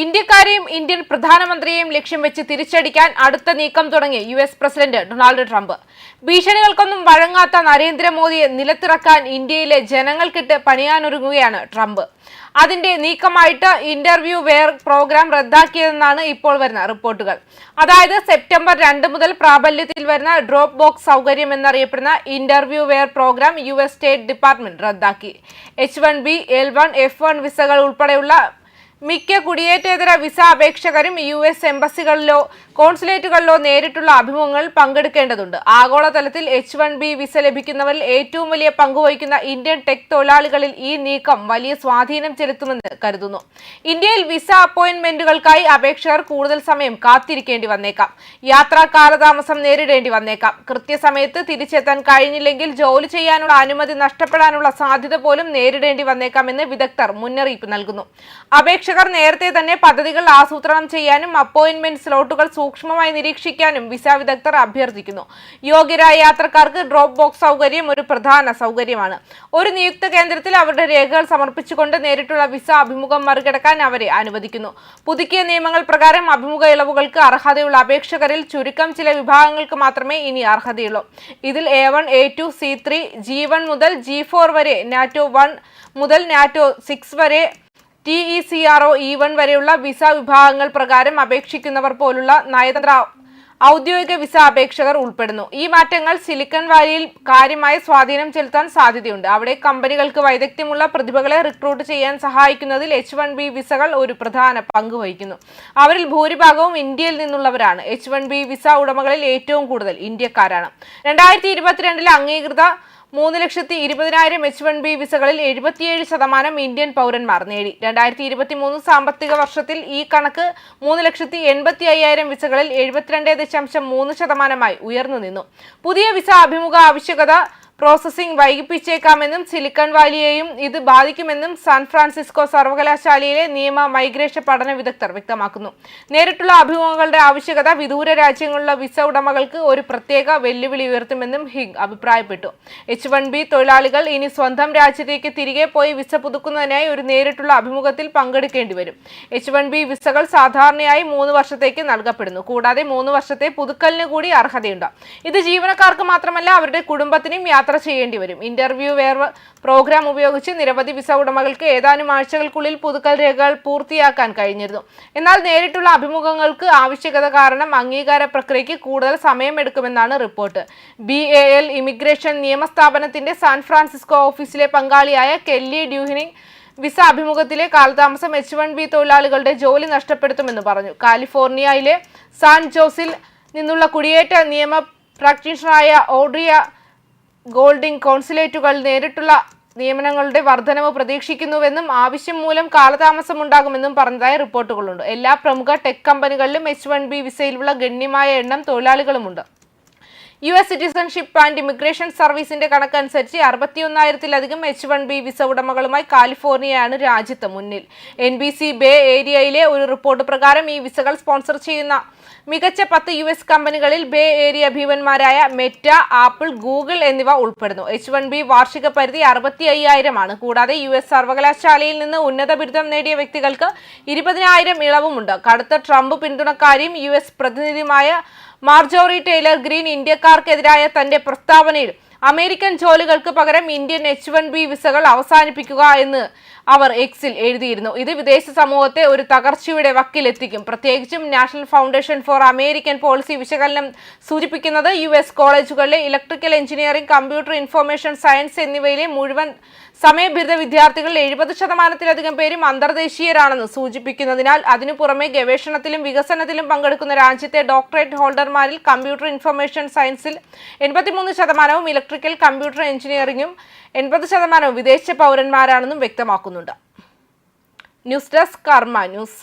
ഇന്ത്യക്കാരെയും Indian പ്രധാനമന്ത്രിയെയും ലക്ഷ്യം വെച്ച് തിരിച്ചടിക്കാൻ അടുത്ത നീക്കം തുടങ്ങി U S president Donald Trump. ഭീഷണികൾക്കൊന്നും വഴങ്ങാത്ത നരേന്ദ്രമോദിയെ നിലത്തിറക്കാൻ ഇന്ത്യയിലെ ജനങ്ങൾക്കിട്ട് പണിയാനൊരുങ്ങുകയാണ് ട്രംപ്. അതിന്റെ നീക്കമായിട്ട് ഇന്റർവ്യൂ വെയർ പ്രോഗ്രാം റദ്ദാക്കിയതെന്നാണ് ഇപ്പോൾ വരുന്ന റിപ്പോർട്ടുകൾ. അതായത് സെപ്റ്റംബർ രണ്ട് മുതൽ പ്രാബല്യത്തിൽ വരുന്ന ഡ്രോപ്പ് ബോക്സ് സൗകര്യം എന്നറിയപ്പെടുന്ന interview waiver program U S state department റദ്ദാക്കി. H one B L one F one വിസകൾ ഉൾപ്പെടെയുള്ള മിക്ക കുടിയേറ്റേതര വിസ അപേക്ഷകരും യു എസ് എംബസികളിലോ കോൺസുലേറ്റുകളിലോ നേരിട്ടുള്ള അഭിമുഖങ്ങൾ പങ്കെടുക്കേണ്ടതുണ്ട്. ആഗോളതലത്തിൽ എച്ച് വൺ ബി വിസ ലഭിക്കുന്നവരിൽ ഏറ്റവും വലിയ പങ്കുവഹിക്കുന്ന ഇന്ത്യൻ ടെക് തൊഴിലാളികളിൽ ഈ നീക്കം വലിയ സ്വാധീനം ചെലുത്തുമെന്ന് കരുതുന്നു. ഇന്ത്യയിൽ വിസ അപ്പോയിന്റ്മെന്റുകൾക്കായി അപേക്ഷകർ കൂടുതൽ സമയം കാത്തിരിക്കേണ്ടി വന്നേക്കാം. യാത്രാ കാലതാമസം നേരിടേണ്ടി വന്നേക്കാം. കൃത്യസമയത്ത് തിരിച്ചെത്താൻ കഴിഞ്ഞില്ലെങ്കിൽ ജോലി ചെയ്യാനുള്ള അനുമതി നഷ്ടപ്പെടാനുള്ള സാധ്യത പോലും നേരിടേണ്ടി വന്നേക്കാമെന്ന് വിദഗ്ധർ മുന്നറിയിപ്പ് നൽകുന്നു. അപേക്ഷകർ നേരത്തെ തന്നെ പദ്ധതികൾ ആസൂത്രണം ചെയ്യാനും അപ്പോയിന്റ്മെന്റ് സ്ലോട്ടുകൾ സൂക്ഷ്മമായി നിരീക്ഷിക്കാനും വിസ വിദഗ്ധർ അഭ്യർത്ഥിക്കുന്നു. യോഗ്യരായ യാത്രക്കാർക്ക് ഡ്രോപ്പ് ബോക്സ് സൗകര്യം ഒരു പ്രധാന സൗകര്യമാണ്. ഒരു നിയുക്ത കേന്ദ്രത്തിൽ അവരുടെ രേഖകൾ സമർപ്പിച്ചുകൊണ്ട് നേരിട്ടുള്ള വിസ അഭിമുഖം മറികടക്കാൻ അവരെ അനുവദിക്കുന്നു. പുതുക്കിയ നിയമങ്ങൾ പ്രകാരം അഭിമുഖ ഇളവുകൾക്ക് അർഹതയുള്ള അപേക്ഷകരിൽ ചുരുക്കം ചില വിഭാഗങ്ങൾക്ക് മാത്രമേ ഇനി അർഹതയുള്ളൂ. ഇതിൽ A one A two C three G one മുതൽ ജി ഫോർ വരെ നാറ്റോ വൺ മുതൽ നാറ്റോ സിക്സ് വരെ T E C R O E one വരെയുള്ള വിസ വിഭാഗങ്ങൾ പ്രകാരം അപേക്ഷിക്കുന്നവർ പോലുള്ള നയതന്ത്ര ഔദ്യോഗിക വിസ അപേക്ഷകർ ഉൾപ്പെടുന്നു. ഈ മാറ്റങ്ങൾ സിലിക്കൺ വാലിയിൽ കാര്യമായ സ്വാധീനം ചെലുത്താൻ സാധ്യതയുണ്ട്. അവിടെ കമ്പനികൾക്ക് വൈദഗ്ധ്യമുള്ള പ്രതിഭകളെ റിക്രൂട്ട് ചെയ്യാൻ സഹായിക്കുന്നതിൽ എച്ച് വൺ ബി വിസകൾ ഒരു പ്രധാന പങ്ക് വഹിക്കുന്നു. അവരിൽ ഭൂരിഭാഗവും ഇന്ത്യയിൽ നിന്നുള്ളവരാണ്. എച്ച് വൺ ബി വിസ ഉടമകളിൽ ഏറ്റവും കൂടുതൽ ഇന്ത്യക്കാരാണ്. രണ്ടായിരത്തി ഇരുപത്തിരണ്ടിലെ അംഗീകൃത മൂന്ന് ലക്ഷത്തി ഇരുപതിനായിരം എച്ച് വൺ ബി വിസകളിൽ എഴുപത്തിയേഴ് ശതമാനം ഇന്ത്യൻ പൗരന്മാർ നേടി. രണ്ടായിരത്തി ഇരുപത്തി മൂന്ന് സാമ്പത്തിക വർഷത്തിൽ ഈ കണക്ക് മൂന്ന് ലക്ഷത്തി എൺപത്തി അയ്യായിരം വിസകളിൽ എഴുപത്തിരണ്ട് ദശാംശം മൂന്ന് ശതമാനമായി ഉയർന്നു നിന്നു. പുതിയ വിസ അഭിമുഖ ആവശ്യകത പ്രോസസ്സിംഗ് വൈകിപ്പിച്ചേക്കാമെന്നും സിലിക്കൺ വാലിയെയും ഇത് ബാധിക്കുമെന്നും സാൻ ഫ്രാൻസിസ്കോ സർവകലാശാലയിലെ നിയമ മൈഗ്രേഷൻ പഠന വിദഗ്ധർ വ്യക്തമാക്കുന്നു. നേരിട്ടുള്ള അഭിമുഖങ്ങളുടെ ആവശ്യകത വിദൂര രാജ്യങ്ങളിലുള്ള വിസ ഉടമകൾക്ക് ഒരു പ്രത്യേക വെല്ലുവിളി ഉയർത്തുമെന്നും ഹിഗ് അഭിപ്രായപ്പെട്ടു. എച്ച് വൺ ബി തൊഴിലാളികൾ ഇനി സ്വന്തം രാജ്യത്തേക്ക് തിരികെ പോയി വിസ പുതുക്കുന്നതിനായി ഒരു നേരിട്ടുള്ള അഭിമുഖത്തിൽ പങ്കെടുക്കേണ്ടി വരും. എച്ച് വൺ ബി വിസകൾ സാധാരണയായി മൂന്ന് വർഷത്തേക്ക് നൽകപ്പെടുന്നു. കൂടാതെ മൂന്ന് വർഷത്തെ പുതുക്കലിന് കൂടി അർഹതയുണ്ട്. ഇത് ജീവനക്കാർക്ക് മാത്രമല്ല അവരുടെ കുടുംബത്തിനും യാത്ര ചെയ്യേണ്ടി വരും. ഇന്റർവ്യൂ വേർ പ്രോഗ്രാം ഉപയോഗിച്ച് നിരവധി വിസ ഉടമകൾക്ക് ഏതാനും ആഴ്ചകൾക്കുള്ളിൽ പുതുക്കൽ രേഖകൾ പൂർത്തിയാക്കാൻ കഴിഞ്ഞിരുന്നു. എന്നാൽ നേരിട്ടുള്ള അഭിമുഖങ്ങൾക്ക് ആവശ്യകത കാരണം അംഗീകാര പ്രക്രിയയ്ക്ക് കൂടുതൽ സമയമെടുക്കുമെന്നാണ് report. B A L immigration നിയമസ്ഥാപനത്തിന്റെ സാൻ ഫ്രാൻസിസ്കോ ഓഫീസിലെ പങ്കാളിയായ കെല്ലി ഡ്യൂഹിനിങ് വിസ അഭിമുഖത്തിലെ കാലതാമസം എച്ച് വൺ ബി തൊഴിലാളികളുടെ ജോലി നഷ്ടപ്പെടുത്തുമെന്ന് പറഞ്ഞു. കാലിഫോർണിയയിലെ സാൻ ജോസിൽ നിന്നുള്ള കുടിയേറ്റ നിയമ പ്രാക്ടീഷണറായ ഓഡ്രിയ ഗോൾഡിംഗ് കോൺസുലേറ്റുകൾ നേരിട്ടുള്ള നിയമനങ്ങളുടെ വർധനവ് പ്രതീക്ഷിക്കുന്നുവെന്നും ആവശ്യം മൂലം കാലതാമസം ഉണ്ടാകുമെന്നും പറഞ്ഞതായി റിപ്പോർട്ടുകളുണ്ട്. എല്ലാ പ്രമുഖ ടെക് കമ്പനികളിലും എച്ച് വൺ ബി വിസയിലുള്ള ഗണ്യമായ എണ്ണം തൊഴിലാളികളുമുണ്ട്. U S citizenship and immigration സർവീസിന്റെ കണക്കനുസരിച്ച് അറുപത്തിയൊന്നായിരത്തിലധികം എച്ച് വൺ ബി വിസ ഉടമകളുമായി കാലിഫോർണിയയാണ് രാജ്യത്ത് മുന്നിൽ. എൻ ബി സി ബേ ഏരിയയിലെ ഒരു റിപ്പോർട്ട് പ്രകാരം ഈ വിസകൾ സ്പോൺസർ ചെയ്യുന്ന മികച്ച പത്ത് യു എസ് കമ്പനികളിൽ ബേ ഏരിയ ഭീമന്മാരായ മെറ്റ ആപ്പിൾ ഗൂഗിൾ എന്നിവ ഉൾപ്പെടുന്നു. എച്ച് വൺ ബി വാർഷിക പരിധി അറുപത്തി അയ്യായിരമാണ് കൂടാതെ യു എസ് സർവകലാശാലയിൽ നിന്ന് ഉന്നത ബിരുദം നേടിയ വ്യക്തികൾക്ക് ഇരുപതിനായിരം ഇളവുമുണ്ട്. കടുത്ത ട്രംപ് പിന്തുണക്കാരിയും യു എസ് പ്രതിനിധിയുമായ മാർജോറി ടെയ്ലർ ഗ്രീൻ ഇന്ത്യക്കാർക്കെതിരായ തന്റെ പ്രസ്താവനയിൽ അമേരിക്കൻ ജോലികൾക്ക് പകരം ഇന്ത്യൻ എച്ച് വൺ ബി വിസകൾ അവസാനിപ്പിക്കുക എന്ന് അവർ എക്സിൽ എഴുതിയിരുന്നു. ഇത് വിദേശ സമൂഹത്തെ ഒരു തകർച്ചയുടെ വക്കിലെത്തിക്കും. പ്രത്യേകിച്ചും national foundation for American policy വിശകലനം സൂചിപ്പിക്കുന്നത് യു എസ് കോളേജുകളിലെ electrical engineering computer information science എന്നിവയിലെ മുഴുവൻ സമയബിരുദ വിദ്യാർത്ഥികളിൽ എഴുപത് ശതമാനത്തിലധികം പേരും അന്തർദേശീയരാണെന്ന് സൂചിപ്പിക്കുന്നതിനാൽ അതിനു പുറമെ ഗവേഷണത്തിലും വികസനത്തിലും പങ്കെടുക്കുന്ന രാജ്യത്തെ ഡോക്ടറേറ്റ് ഹോൾഡർമാരിൽ കമ്പ്യൂട്ടർ ഇൻഫർമേഷൻ സയൻസിൽ എൺപത്തിമൂന്ന് ശതമാനവും ഇലക്ട്രിക്കൽ കമ്പ്യൂട്ടർ എഞ്ചിനീയറിംഗും എൺപത് ശതമാനവും വിദേശ പൗരന്മാരാണെന്നും വ്യക്തമാക്കുന്നുണ്ട്. News desk Karma news.